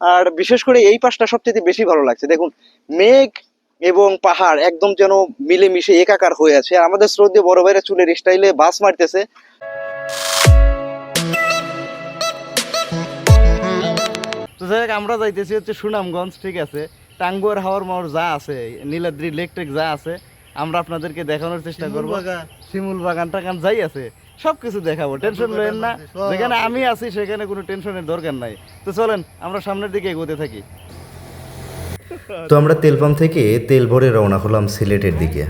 আর বিশেষ করে এই পাশটা সবচেয়ে বেশি ভালো লাগছে। দেখুন মেঘ এবং পাহাড় একদম যেন মিলেমিশে একাকার হয়ে আছে। আর আমাদের শ্রদ্ধে বড় ভাইরা চুলের স্টাইলে বাস মারতেছে। তো যাই হোক আমরা যাইতেছি হচ্ছে সুনামগঞ্জ ঠিক আছে? টাঙ্গুয়ার হাওয়ার মাওয়ার যা আছে নীলাদ্রি লেক টেক যা আছে আমরা আপনাদেরকে দেখানোর চেষ্টা করব। শিমুল বাগান টাগান যাই আছে। সবকিছু দেখাবো টেনশন নেন না। যেখানে আমি আছি সেখানে কোনো টেনশনের দরকার নাই। তো চলেন আমরা সামনের দিকে এগোতে থাকি। তো আমরা তেল পাম্প থেকে তেল ভরে রওনা হলাম সিলেটের দিকে।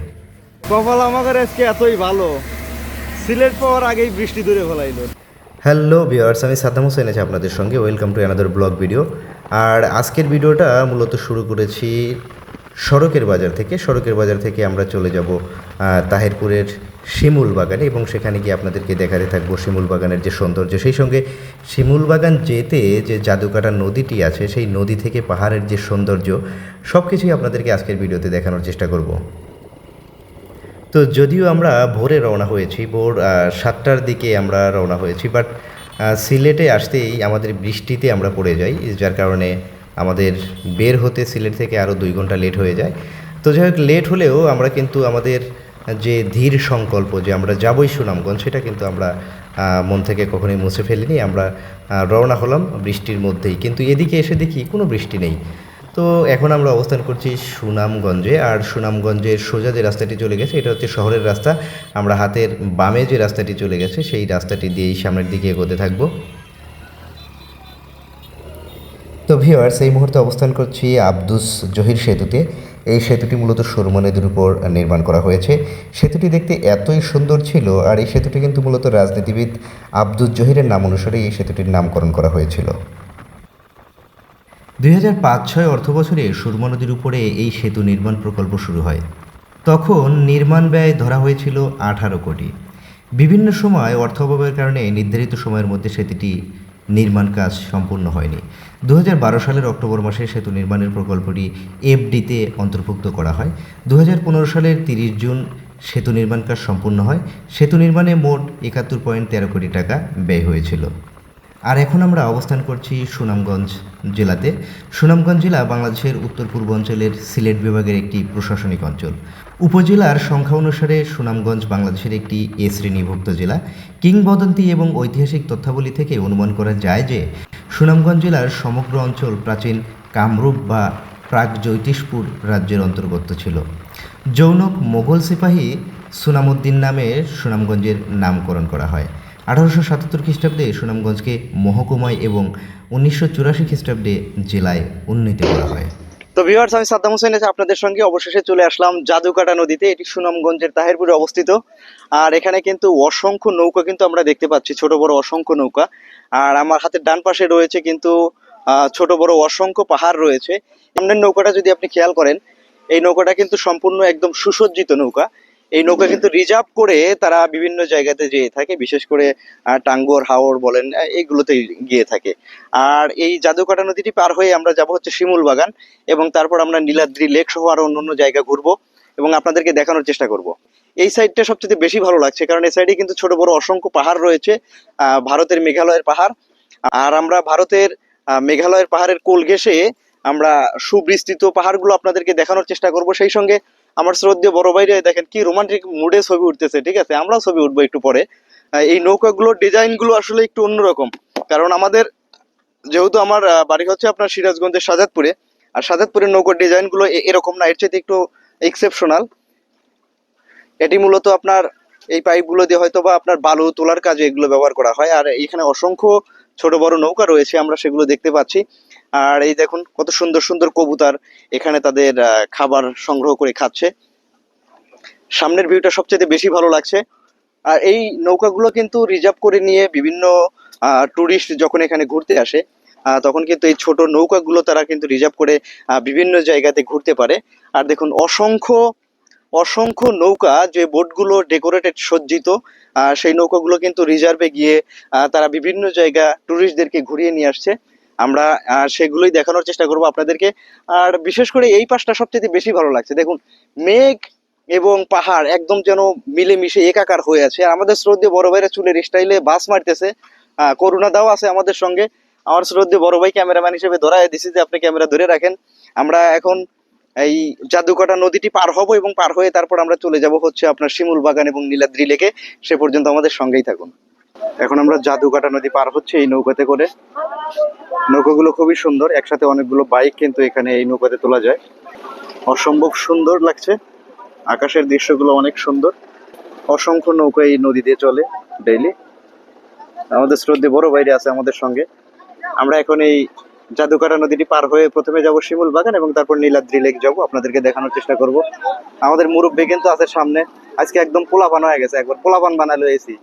কপাল আমাদের আজকে এতই ভালো। সিলেট পাওয়ার আগেই বৃষ্টি ধরে ফেলাইলো। হ্যালো ভিওয়ার্স আমি সাদ্দাম হোসেন আছি আপনাদের সঙ্গে। Welcome to another vlog video আর আজকের ভিডিওটা মূলত শুরু করেছি সড়কের বাজার থেকে। সড়কের বাজার থেকে আমরা চলে যাব তাহিরপুরের শিমুল বাগানে এবং সেখানে গিয়ে আপনাদেরকে দেখাতে থাকব শিমুল বাগানের যে সৌন্দর্য। সেই সঙ্গে শিমুল বাগান যেতে যে জাদুকাটা নদীটি আছে, সেই নদী থেকে পাহাড়ের যে সৌন্দর্য সব কিছুই আপনাদেরকে আজকের ভিডিওতে দেখানোর চেষ্টা করব। তো যদিও আমরা ভোরে রওনা হয়েছি, ভোর সাতটার দিকে আমরা রওনা হয়েছি, বাট সিলেটে আসতেই আমাদের বৃষ্টিতে আমরা পড়ে যাই, যার কারণে আমাদের বের হতে সিলেট থেকে আরও দুই ঘণ্টা লেট হয়ে যায়। তো যাই হোক, লেট হলেও আমরা কিন্তু আমাদের যে ধীর সংকল্প যে আমরা যাবই সুনামগঞ্জ, সেটা কিন্তু আমরা মন থেকে কখনোই মুছে ফেলিনি। আমরা রওনা হলাম বৃষ্টির মধ্যেই। কিন্তু এদিকে এসে দেখি কোনো বৃষ্টি নেই। তো এখন আমরা অবস্থান করছি সুনামগঞ্জে। আর সুনামগঞ্জের সোজা যে রাস্তাটি চলে গেছে, এটা হচ্ছে শহরের রাস্তা। আমরা হাতের বামে যে রাস্তাটি চলে গেছে, সেই রাস্তাটি দিয়েই সামনের দিকে এগোতে থাকব। তো ভিওয়ার্স এই মুহূর্তে অবস্থান করছি আব্দুস জহির সেতুতে। এই সেতুটি মূলত সুরমা নদীর উপর নির্মাণ করা হয়েছে। সেতুটি দেখতে এতই সুন্দর ছিল আর এই সেতুটি কিন্তু মূলত রাজনীতিবিদ আব্দুস জহিরের নাম অনুসারে এই সেতুটির নামকরণ করা হয়েছিল। দুই হাজার পাঁচ ছয় অর্থ বছরে সুরমা নদীর উপরে এই সেতু নির্মাণ প্রকল্প শুরু হয়। তখন নির্মাণ ব্যয় ধরা হয়েছিল আঠারো কোটি। বিভিন্ন সময় অর্থ অভাবের কারণে নির্ধারিত সময়ের মধ্যে সেতুটি নির্মাণ কাজ সম্পূর্ণ হয়নি। দু সালের অক্টোবর মাসে সেতু নির্মাণের প্রকল্পটি এফডিতে অন্তর্ভুক্ত করা হয়। দু সালের তিরিশ জুন সেতু নির্মাণ কাজ সম্পূর্ণ হয়। সেতু নির্মাণে মোট একাত্তর পয়েন্ট তেরো কোটি টাকা ব্যয় হয়েছিল। আর এখন আমরা অবস্থান করছি সুনামগঞ্জ জেলাতে। সুনামগঞ্জ জেলা বাংলাদেশের উত্তর পূর্বাঞ্চলের সিলেট বিভাগের একটি প্রশাসনিক অঞ্চল। উপজেলার সংখ্যা অনুসারে সুনামগঞ্জ বাংলাদেশের একটি এ শ্রেণীভুক্ত জেলা। কিংবদন্তি এবং ঐতিহাসিক তথ্যাবলী থেকে অনুমান করা যায় যে, সুনামগঞ্জ জেলার সমগ্র অঞ্চল প্রাচীন কামরূপ বা প্রাক জ্যোতিষপুর রাজ্যের অন্তর্গত ছিল। জৌনক মোগল সিপাহী সুনামুদ্দিন নামে সুনামগঞ্জের নামকরণ করা হয়। আঠারোশো সাতাত্তর খ্রিস্টাব্দে সুনামগঞ্জকে মহকুমায় এবং উনিশশো চুরাশি খ্রিস্টাব্দে জেলায় উন্নীত করা হয়। তো ভিউয়ার্স আমি সাদ্দাম হোসেন আছি আপনাদের সঙ্গে অবশেষে চলে আসলাম জাদুকাটা নদীতে। এটি সুনামগঞ্জের তাহিরপুরে অবস্থিত। আর এখানে কিন্তু অসংখ্য নৌকা কিন্তু আমরা দেখতে পাচ্ছি, ছোট বড় অসংখ্য নৌকা। আর আমার হাতের ডান পাশে রয়েছে কিন্তু ছোট বড় অসংখ্য পাহাড় রয়েছে। সামনের নৌকাটা যদি আপনি খেয়াল করেন, এই নৌকাটা কিন্তু সম্পূর্ণ একদম সুসজ্জিত নৌকা। এই নৌকা কিন্তু রিজার্ভ করে তারা বিভিন্ন জায়গাতে যেয়ে থাকে বিশেষ করে আহ, টাঙ্গুয়ার হাওর বলেন এইগুলোতে গিয়ে থাকে। আর এই জাদুকাটা নদীটি পার হয়ে আমরা যাব হচ্ছে শিমুল বাগান এবং তারপর আমরা নীলাদ্রি লেক সহ আরও অন্য অন্য জায়গা ঘুরবো এবং আপনাদেরকে দেখানোর চেষ্টা করব। এই সাইডটা সবচেয়ে বেশি ভালো লাগছে কারণ এই সাইডে কিন্তু ছোট বড় অসংখ্য পাহাড় রয়েছে ভারতের মেঘালয়ের পাহাড়। আর আমরা ভারতের মেঘালয়ের পাহাড়ের কোল ঘেঁষে আমরা সুবিস্তৃত পাহাড়গুলো আপনাদেরকে দেখানোর চেষ্টা করব। সেই সঙ্গে আমার শ্রদ্ধেয় বড় ভাইরা দেখেন কি রোমান্টিক মুডে ছবি উঠতেছে, ঠিক আছে? আমরাও ছবি উঠবো একটু পরে। এই নৌকাগুলোর ডিজাইনগুলো আসলে একটু অন্যরকম। কারণ আমাদের, যেহেতু আমার বাড়ি হচ্ছে আপনার সিরাজগঞ্জের সাজাদপুরে, আর সাজাদপুরের নৌকার ডিজাইনগুলো এরকম না, এর চাইতে একটু এক্সেপশনাল এটি মূলত আপনার এই পাইপগুলো দিয়ে হয়তো বা আপনার বালু তোলার কাজে এগুলো ব্যবহার করা হয়। আর এখানে অসংখ্য ছোট বড় নৌকা রয়েছে, আমরা সেগুলো দেখতে পাচ্ছি। আর এই দেখুন, কত সুন্দর সুন্দর কবুতর এখানে তাদের খাবার সংগ্রহ করে খাচ্ছে। সামনের ভিউটা সবচেয়ে বেশি ভালো লাগছে। আর এই নৌকাগুলো কিন্তু রিজার্ভ করে নিয়ে বিভিন্ন টুরিস্ট যখন এখানে ঘুরতে আসে তখন কিন্তু এই ছোট নৌকাগুলো তারা কিন্তু রিজার্ভ করে বিভিন্ন জায়গাতে ঘুরতে পারে। আর দেখুন, অসংখ্য অসংখ্য নৌকা যে বোটগুলো ডেকোরেটেড সজ্জিত সেই নৌকাগুলো কিন্তু রিজার্ভে গিয়ে তারা বিভিন্ন জায়গা টুরিস্টদেরকে ঘুরিয়ে নিয়ে আসছে। আমরা সেগুলোই দেখানোর চেষ্টা করব আপনাদেরকে। আর বিশেষ করে এই পাশটা সবচেয়ে বেশি ভালো লাগছে। দেখুন, মেঘ এবং পাহাড় একদম যেন মিলেমিশে একাকার হয়ে আছে। আর আমাদের শ্রদ্ধে বড় ভাইরা চুলের স্টাইলে বাস মারতেছে। করুণা দাও আছে আমাদের সঙ্গে। আমার শ্রদ্ধে বড় ভাই ক্যামেরাম্যান হিসেবে ধরাই দিছি যে আপনি ক্যামেরা ধরে রাখেন। আমরা এখন এই জাদুকাটা নদীটি পার হব এবং পার হয়ে তারপর আমরা চলে যাব হচ্ছে আপনার শিমুল বাগান এবং নীলাদ্রি লেকে। সে পর্যন্ত আমাদের সঙ্গেই থাকুন। এখন আমরা জাদুকাটা নদী পার হচ্ছে এই নৌকাতে করে। নৌকাগুলো খুবই সুন্দর, একসাথে অনেকগুলো বাইক কিন্তু এখানে এই নৌকাতে তোলা যায়। অসম্ভব সুন্দর লাগছে, আকাশের দৃশ্যগুলো অনেক সুন্দর। অসংখ্য নৌকা এই নদী দিয়ে চলে ডেইলি আমাদের শ্রদ্ধে বড় বাইরে আছে আমাদের সঙ্গে। আমরা এখন এই জাদুকাটা নদীটি পার হয়ে প্রথমে যাব শিমুল বাগান এবং তারপর নীলাদ্রি লেক যাব। আপনাদেরকে দেখানোর চেষ্টা করব। আমাদের মুরব্বী কিন্তু আছে সামনে। আজকে একদম পোলাপান হয়ে গেছে, একবার পোলাপান বানালো এসি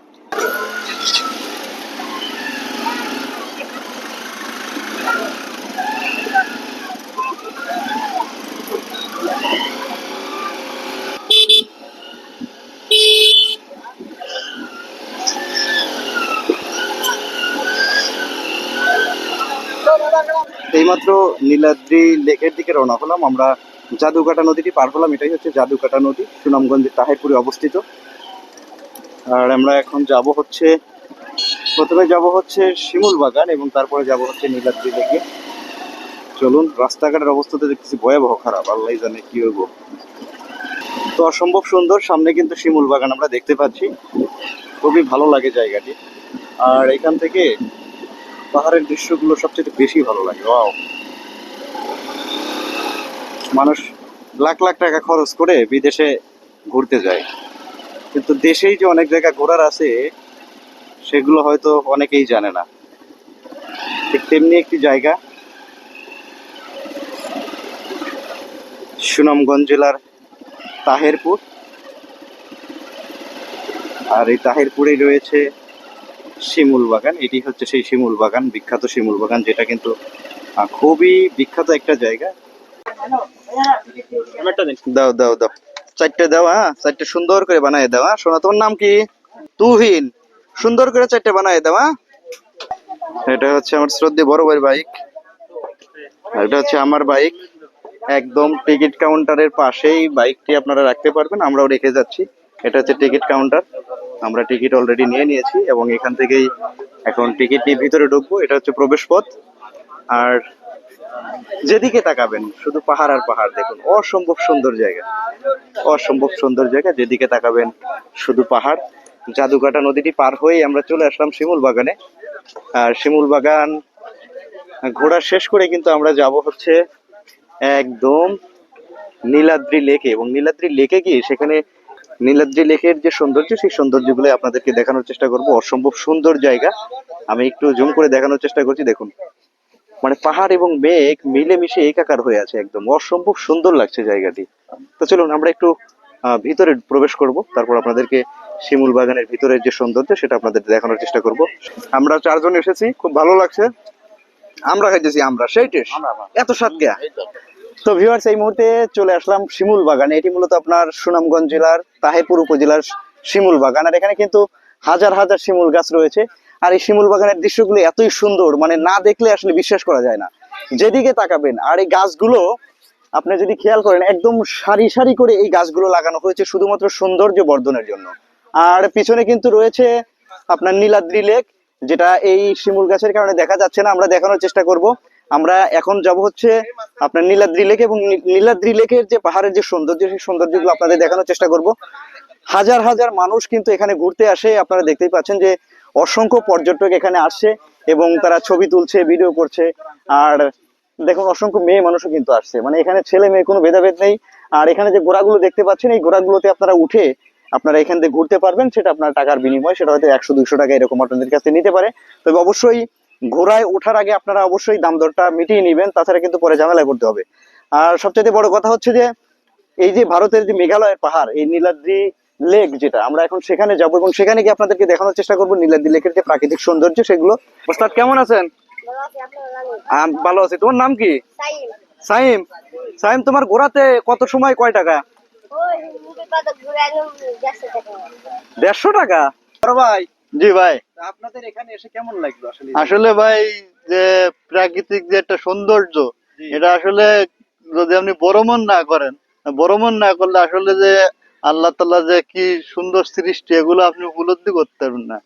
নীলাদ্রি লেকের দিকে রওনা হলাম। আমরা জাদুকাটা নদীটি পার হলাম। এটাই হচ্ছে জাদুকাটা নদী সুনামগঞ্জের তাহেরপুরে অবস্থিত। আর আমরা এখন যাব হচ্ছে, প্রথমে যাব হচ্ছে শিমুল বাগান এবং তারপরে যাব হচ্ছে নীলাদ্রি লেকে। চলুন, রাস্তাঘাটের অবস্থা তো দেখতেছি ভয়াবহ খারাপ আল্লাহ জানে কি হইব। তো অসম্ভব সুন্দর, সামনে কিন্তু শিমুল বাগান আমরা দেখতে পাচ্ছি। খুবই ভালো লাগে জায়গাটি। আর এখান থেকে পাহাড়ের দৃশ্যগুলো সবচেয়ে বেশি ভালো লাগে, ওয়াও। মানুষ লাখ লাখ টাকা খরচ করে বিদেশে ঘুরতে যায়। কিন্তু দেশেই যে অনেক জায়গা ঘোরার আছে, সেগুলো হয়তো অনেকেই জানে না। ঠিক তেমনি একটি জায়গা, সুনামগঞ্জ জেলার তাহেরপুর। আর এই তাহেরপুরেই রয়েছে শিমুল বাগান। এটি হচ্ছে সেই শিমুল বাগান, বিখ্যাত শিমুল বাগান, যেটা কিন্তু খুবই বিখ্যাত একটা জায়গা। দাও দাও দাও। চারটে দাও হ্যাঁ? চারটে সুন্দর করে বানায় দাও হ্যাঁ? শোনা, তোমার নাম কি? তুহিন। সুন্দর করে চারটে বানায় দাও হ্যাঁ? এটা হচ্ছে আমার শ্রদ্ধে বড় ভাইয়ের বাইক। এটা হচ্ছে আমার বাইক। একদম টিকিট কাউন্টারের পাশেই বাইকটি আপনারা রাখতে পারবেন, আমরাও রেখে যাচ্ছি। এটা হচ্ছে টিকিট কাউন্টার। আমরা টিকিট অলরেডি নিয়ে নিয়েছি এবং এখান থেকেই এখন টিকিট ভিতরে ঢুকবো। এটা হচ্ছে প্রবেশ পথ আর যেদিকে তাকাবেন, শুধু পাহাড় আর পাহাড় দেখুন। অসম্ভব সুন্দর জায়গা। অসম্ভব সুন্দর জায়গা, যেদিকে তাকাবেন, শুধু পাহাড়। জাদুকাটা নদীটি পার হয়েই আমরা চলে আসলাম শিমুল বাগানে। আর শিমুল বাগান ঘোরা শেষ করে কিন্তু আমরা যাব হচ্ছে একদম নীলাদ্রি লেকে। এবং নীলাদ্রি লেকে গিয়ে সেখানে নীলাদ্রি লেকের যে সৌন্দর্য, সেই সৌন্দর্যগুলো আপনাদেরকে দেখানোর চেষ্টা করব। অসম্ভব সুন্দর জায়গা। আমি একটু জুম করে দেখানোর চেষ্টা করছি, দেখুন। মানে পাহাড় এবং মেঘ মিলেমিশে একাকার হয়ে আছে একদম। অসম্ভব সুন্দর লাগছে জায়গাটি। তো চলুন আমরা একটু ভিতরে প্রবেশ করব। তারপর আপনাদেরকে শিমুল বাগানের ভিতরের যে সৌন্দর্য সেটা আপনাদের দেখানোর চেষ্টা করব। আমরা চারজন এসেছি খুব ভালো লাগছে। আমরা খাইতেছি আমরা সেই টেস্ট। এত স্বাদ গেয়া তো। ভিউয়ার্স এই মুহূর্তে চলে আসলাম শিমুল বাগানে। এটি মূলত আপনার সুনামগঞ্জ জেলার তাহেপুর উপজেলার শিমুল বাগান। আর এখানে কিন্তু হাজার হাজার শিমুল গাছ রয়েছে। আর এই শিমুল বাগানের দৃশ্যগুলো এতই সুন্দর মানে না দেখলে আসলে বিশ্বাস করা যায় না। যেদিকে তাকাবেন, আর এই গাছগুলো, আপনি যদি খেয়াল করেন, একদম সারি সারি করে এই গাছগুলো লাগানো হয়েছে শুধুমাত্র সৌন্দর্য বর্ধনের জন্য। আর পিছনে কিন্তু রয়েছে আপনার নীলাদ্রি লেক, যেটা এই শিমুল গাছের কারণে দেখা যাচ্ছে না, আমরা দেখানোর চেষ্টা করব। আমরা এখন যাব হচ্ছে আপনার নীলাদ্রি লেক এবং নীলাদ্রি লেকের যে পাহাড়ের যে সৌন্দর্য, সেই সৌন্দর্যগুলো আপনাদের দেখানোর চেষ্টা করব। হাজার হাজার মানুষ কিন্তু এখানে ঘুরতে আসে, আপনারা দেখতেই পাচ্ছেন যে অসংখ্য পর্যটক এখানে আসছে এবং তারা ছবি তুলছে ভিডিও করছে। আর দেখুন, অসংখ্য মেয়ে মানুষও কিন্তু আসছে। মানে এখানে ছেলে মেয়ে, কোনো ভেদাভেদ নেই। আর এখানে যে ঘোড়াগুলো দেখতে পাচ্ছেন, এই ঘোড়াগুলোতে আপনারা উঠে আপনারা এখান থেকে ঘুরতে পারবেন। সেটা আপনার টাকার বিনিময়, সেটা হয়তো একশো, দুইশো টাকা এরকম আপনাদের কাছে নিতে পারে। তবে অবশ্যই ঘোড়ায় ওঠার আগে আপনারা অবশ্যই দাম দরটা মিটিয়ে নেবেন। তাছাড়া কিন্তু পরে ঝামেলা করতে হবে। আর সবচেয়ে বড় কথা হচ্ছে যে, এই যে ভারতের যে মেঘালয়ের পাহাড়, এই নীলাদ্রি লেক যেটা আমরা এখন সেখানে যাব এবং সেখানে গিয়ে আপনাদেরকে দেখানোর চেষ্টা করব নীলাদ্রি লেকের যে প্রাকৃতিক সৌন্দর্য সেগুলো। ওস্তাদ কেমন আছেন? ভালো আছি, তোমার নাম কি? সাইম। সাইম তোমার ঘোরাতে কত সময় কয় টাকা? দেড়শো টাকা। ভাই। জি ভাই। আপনাদের এখানে এসে কেমন লাগল আসলে? আসলে ভাই যে প্রাকৃতিক যে একটা সৌন্দর্য এটা আসলে যদি আপনি বড় না করেন বড় না করলে আসলে যে আল্লাহ তাল্লাহ যে কি সুন্দর সৃষ্টি, এগুলো আপনি উপলব্ধি করতে পারবেন না।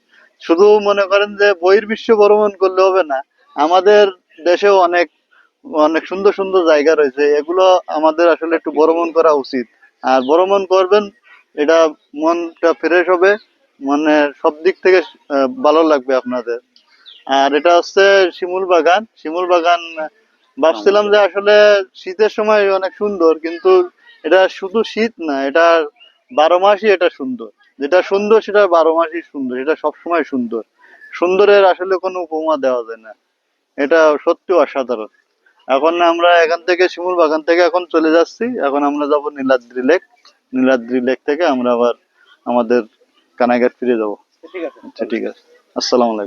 শুধু মনে করেন যে বহির বিশ্ব মন করলে হবে না, আমাদের দেশেও অনেক অনেক সুন্দর সুন্দর জায়গা রয়েছে। এগুলো আমাদের আসলে একটু ভ্রমণ করা উচিত। আর ভ্রমণ করবেন, এটা মনটা ফ্রেশ হবে মানে সব দিক থেকে ভালো লাগবে আপনাদের। আর এটা হচ্ছে শিমুল বাগান। শিমুল বাগান, ভাবছিলাম যে আসলে শীতের সময় অনেক সুন্দর, কিন্তু এটা শুধু শীত না, এটা বারো মাসই এটা সুন্দর। যেটা সুন্দর সেটা বারো মাসই সুন্দর এটা সবসময় সুন্দর। সুন্দরের আসলে কোনো উপমা দেওয়া যায় না। এটা সত্যি অসাধারণ। এখন আমরা এখান থেকে শিমুল বাগান থেকে এখন চলে যাচ্ছি। এখন আমরা যাব নীলাদ্রি লেক। নীলাদ্রি লেক থেকে আমরা আবার আমাদের কানাইঘাট ফিরে যাব। ঠিক আছে। আচ্ছা ঠিক আছে। আসসালামু আলাইকুম।